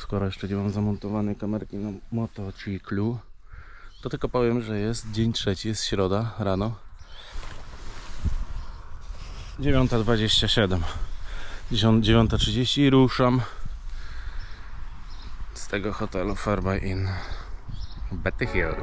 skoro jeszcze nie mam zamontowanej kamerki na motocyklu, to tylko powiem, że jest dzień trzeci, jest środa rano. 9.27 10 9.30 i ruszam z tego hotelu Fairby Inn Betty Hill.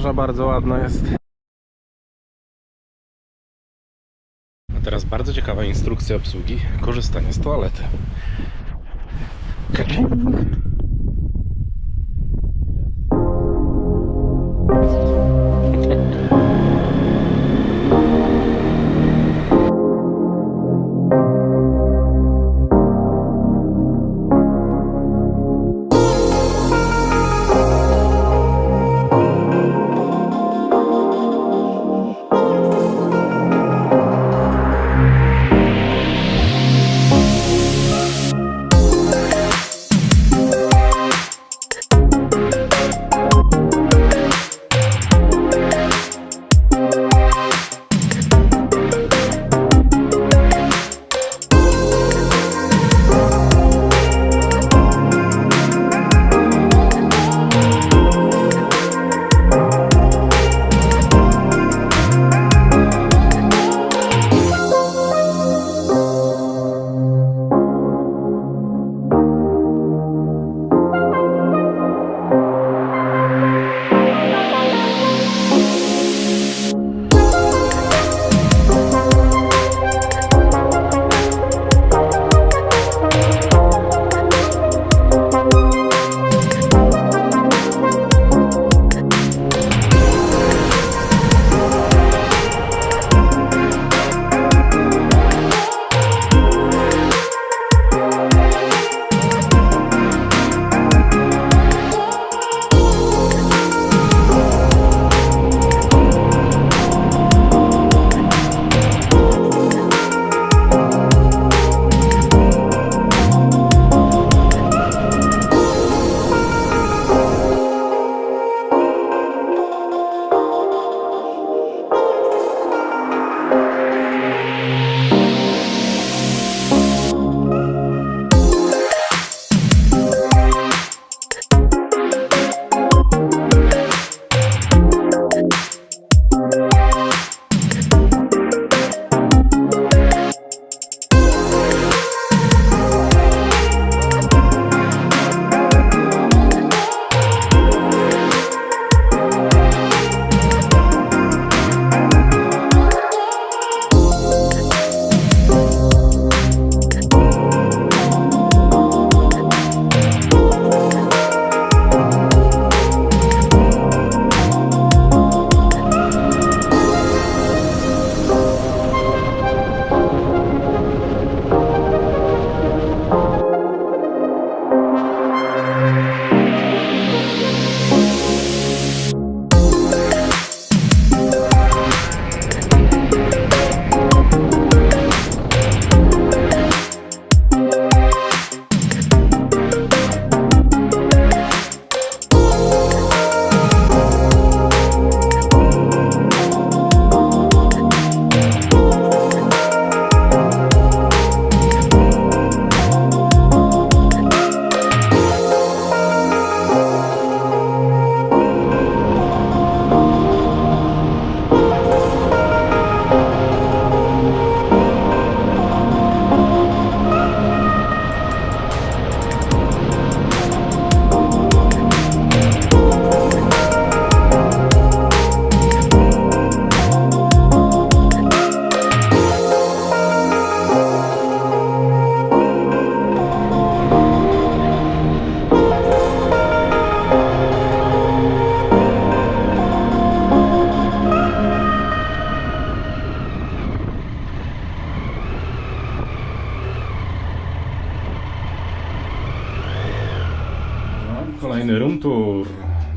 Plaża bardzo ładna jest. A teraz bardzo ciekawa instrukcja obsługi korzystania z toalety. Kaczing.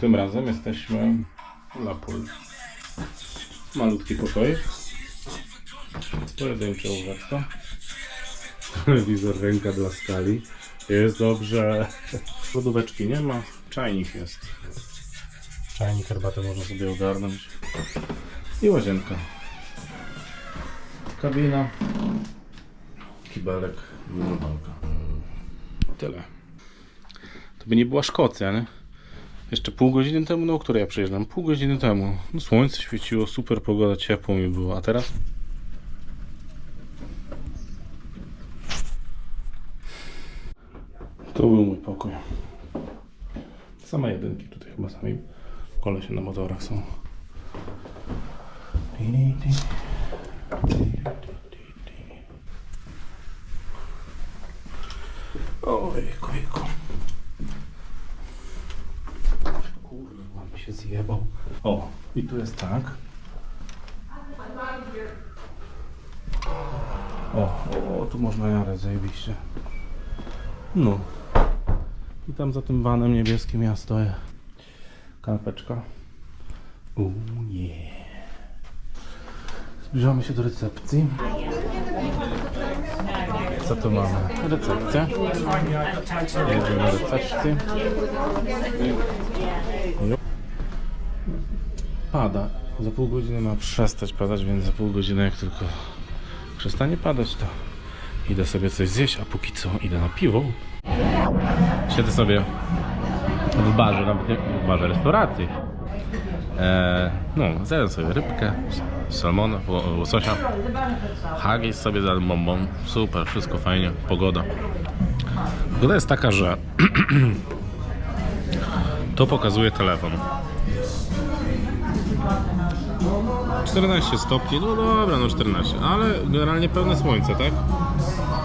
Tym razem jesteśmy w La Pool. Malutki pokoik. Pojedyncze łóżeczko. Telewizor ręka dla skali. Jest dobrze. Lodóweczki nie ma. Czajnik jest. Czajnik, herbatę można sobie ogarnąć. I łazienka. Kabina. Kibelek. Minimalka. Tyle. To by nie była Szkocja, nie? Jeszcze pół godziny temu, no o której ja przyjeżdżam? Pół godziny temu. No, słońce świeciło, super pogoda, ciepło mi było. A teraz? To był mój pokój. Same jedynki tutaj chyba sami Kolesie na motorach są. Ojku, ojku. Kurwa, mi się zjebał. O, i tu jest tak. O, o, tu można jarać zajebiście. No. I tam za tym vanem niebieskim ja stoję. Kanapeczka. Uuu, yeah. Zbliżamy się do recepcji. Co tu mamy? Recepcja. Jedziemy na recepcję. Pada. Za pół godziny ma przestać padać, więc za pół godziny jak tylko przestanie padać, to idę sobie coś zjeść, a póki co idę na piwo. Siedzę sobie w barze, nawet nie w barze, restauracji. Eee, no, zjadłem sobie rybkę, salmona, ło- łososia, haggis sobie za bombą, super, wszystko fajnie, pogoda. Pogoda jest taka, że to pokazuje telefon. 14 stopni, no dobra, no 14, ale generalnie pełne słońce, tak?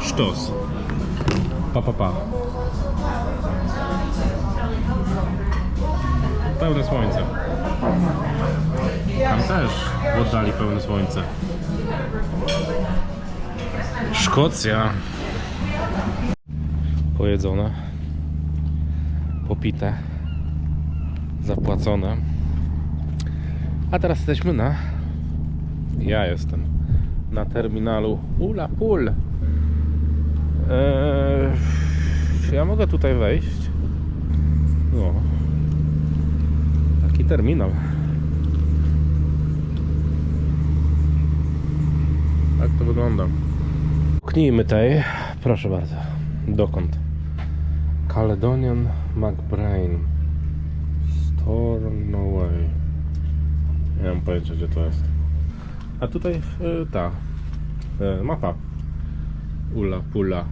Sztos. Pa, pa, pa. Pełne słońce. Tam też w oddali pełne słońce. Szkocja. Pojedzone. Popite. Zapłacone. A teraz jesteśmy na. Ja jestem na terminalu Ula Pul. Eee, czy ja mogę tutaj wejść? No. Taki terminal. Tak to wygląda. Puknijmy tej. Proszę bardzo. Dokąd? Caledonian McBrain. Stornoway. Nie mam pojęcia gdzie to jest. A tutaj y, ta y, mapa. Ula Pula.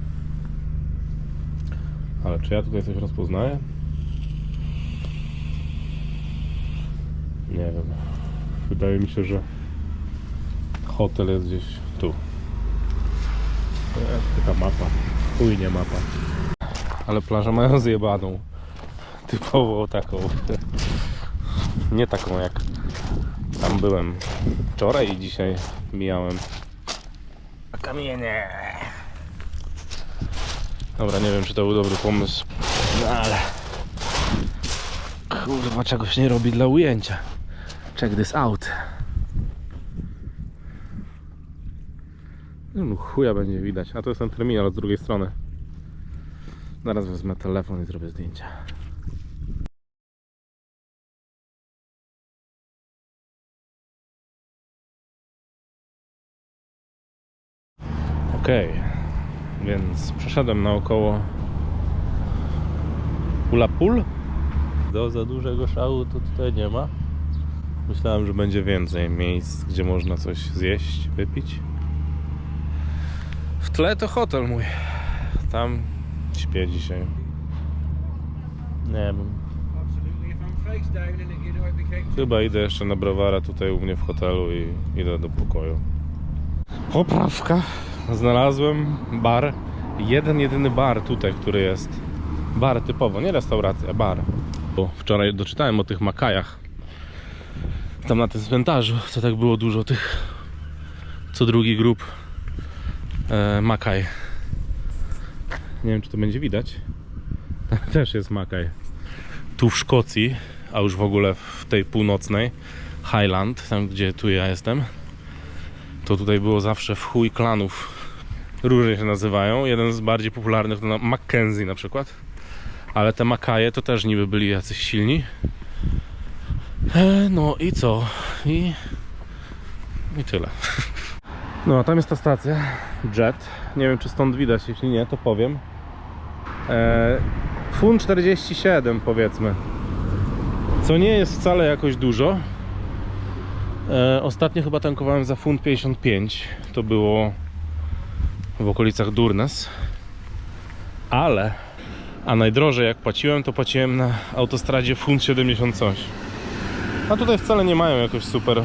Ale czy ja tutaj coś rozpoznaję? Nie wiem. Wydaje mi się, że hotel jest gdzieś tu. Jest taka mapa. Chuj nie mapa. Ale plażę mają zjebaną. Typowo taką. Nie taką jak tam byłem wczoraj i dzisiaj mijałem. A kamienie. Dobra, nie wiem czy to był dobry pomysł. No ale... Kurwa, czegoś nie robi dla ujęcia. Check this out. No chuja będzie widać. A to jest ten terminal z drugiej strony. Zaraz wezmę telefon i zrobię zdjęcia. Okej, więc przeszedłem naokoło Pula Pul. Do za dużego szału to tutaj nie ma. Myślałem, że będzie więcej miejsc, gdzie można coś zjeść, wypić. W tle to hotel mój. Tam śpię dzisiaj. Nie wiem. Chyba idę jeszcze na browara tutaj u mnie w hotelu i idę do pokoju. Poprawka. Znalazłem bar. Jeden, jedyny bar tutaj, który jest. Bar typowo, nie restauracja, bar. Bo wczoraj doczytałem o tych makajach. Tam na tym cmentarzu, co tak było dużo tych. Co drugi grup e, makaj. Nie wiem, czy to będzie widać. Też jest makaj tu w Szkocji, a już w ogóle w tej północnej, Highland, tam gdzie tu ja jestem, to tutaj było zawsze w chuj klanów. Różnie się nazywają. Jeden z bardziej popularnych to Mackenzie na przykład. Ale te Makaje to też niby byli jacyś silni. E, no i co? I, i tyle. No a tam jest ta stacja Jet. Nie wiem czy stąd widać, jeśli nie to powiem. E, Fun 47 powiedzmy. Co nie jest wcale jakoś dużo. E, ostatnio chyba tankowałem za funt 55. To było w okolicach Durnes. Ale a najdrożej jak płaciłem, to płaciłem na autostradzie funt 70 coś. A tutaj wcale nie mają jakoś super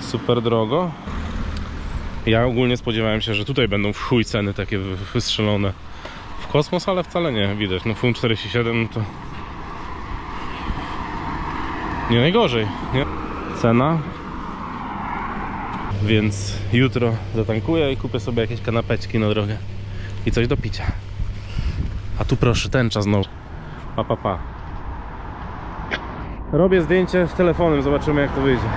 super drogo. Ja ogólnie spodziewałem się, że tutaj będą w chuj ceny takie wy- wystrzelone w kosmos, ale wcale nie, widać. No Fun 47 to nie najgorzej, nie? Cena. Więc jutro zatankuję i kupię sobie jakieś kanapeczki na drogę i coś do picia. A tu proszę, tęcza znowu. Pa, pa, pa. Robię zdjęcie z telefonem, zobaczymy jak to wyjdzie.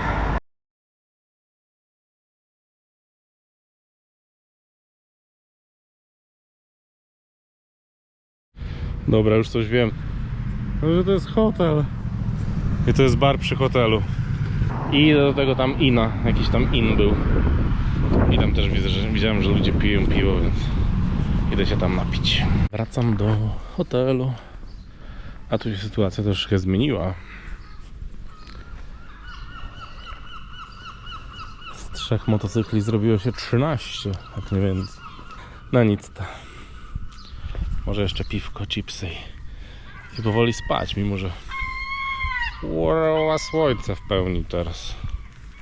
Dobra, już coś wiem. No, że to jest hotel. I to jest bar przy hotelu. I do tego tam ina, jakiś tam in był. I tam też widzę, że widziałem, że ludzie piją piwo, więc idę się tam napić. Wracam do hotelu. A tu się sytuacja troszkę zmieniła. Z trzech motocykli zrobiło się 13, tak nie więcej. No nic to. Może jeszcze piwko, chipsy i powoli spać, mimo że Ła, słońce w pełni teraz.